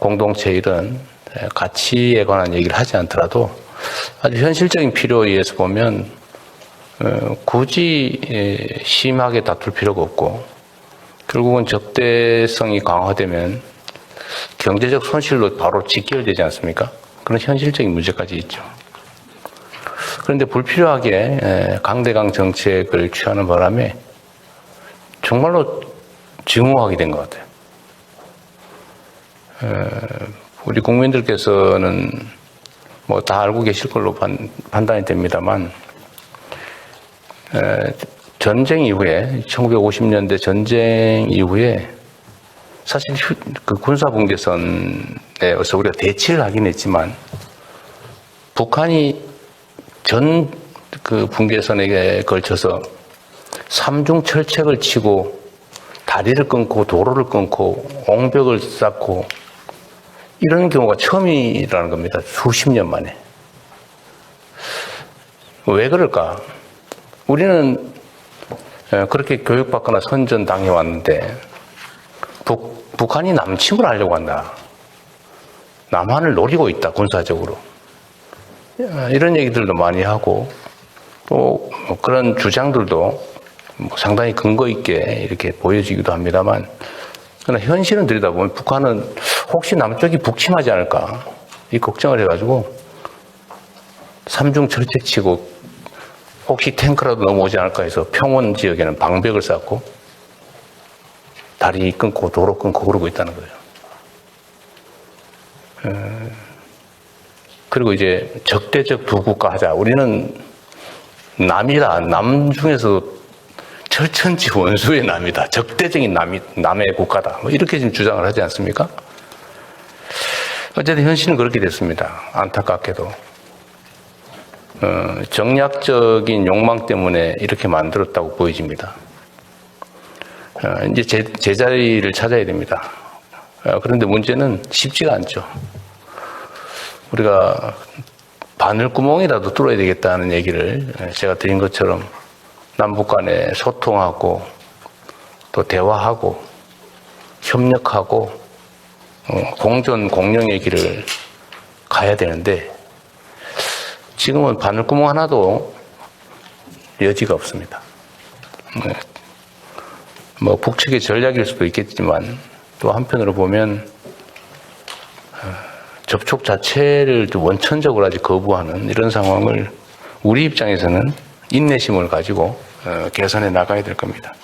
공동체 이런 가치에 관한 얘기를 하지 않더라도 아주 현실적인 필요에 의해서 보면 어, 굳이 예, 심하게 다툴 필요가 없고 결국은 적대성이 강화되면 경제적 손실로 바로 직결되지 않습니까? 그런 현실적인 문제까지 있죠. 그런데 불필요하게 에, 강대강 정책을 취하는 바람에 정말로 증오하게 된 것 같아요. 에, 우리 국민들께서는 뭐 다 알고 계실 걸로 판, 판단이 됩니다만 에, 전쟁 이후에 1950년대 전쟁 이후에 사실 휴- 그 군사 분계선에서 우리가 대치를 하긴 했지만 북한이 전 그 분계선에 걸쳐서 삼중 철책을 치고 다리를 끊고 도로를 끊고 옹벽을 쌓고 이런 경우가 처음이라는 겁니다. 수십 년 만에. 왜 그럴까? 우리는 에, 그렇게 교육받거나 선전 당해 왔는데 북, 북한이 남침을 하려고 한다. 남한을 노리고 있다, 군사적으로. 어, 이런 얘기들도 많이 하고, 또 그런 주장들도 뭐 상당히 근거 있게 이렇게 보여지기도 합니다만, 그러나 현실은 들여다보면 북한은 혹시 남쪽이 북침하지 않을까, 이 걱정을 해가지고, 삼중 철책 치고, 혹시 탱크라도 넘어오지 않을까 해서 평원 지역에는 방벽을 쌓고, 다리 끊고 도로 끊고 그러고 있다는 거예요. 에, 그리고 이제 적대적 두 국가 하자. 우리는 남이다. 남 중에서 철천지 원수의 남이다. 적대적인 남이, 남의 국가다. 뭐 이렇게 지금 주장을 하지 않습니까? 어쨌든 현실은 그렇게 됐습니다. 안타깝게도. 어, 정략적인 욕망 때문에 이렇게 만들었다고 보여집니다. 어, 이제 제, 제자리를 찾아야 됩니다. 어, 그런데 문제는 쉽지가 않죠. 우리가 바늘구멍이라도 뚫어야 되겠다는 얘기를 제가 드린 것처럼 남북 간에 소통하고 또 대화하고 협력하고 어, 공존 공영의 길을 가야 되는데 지금은 바늘구멍 하나도 여지가 없습니다. 네. 뭐 북측의 전략일 수도 있겠지만 또 한편으로 보면 어, 접촉 자체를 좀 원천적으로 아직 거부하는 이런 상황을 우리 입장에서는 인내심을 가지고 어, 개선해 나가야 될 겁니다.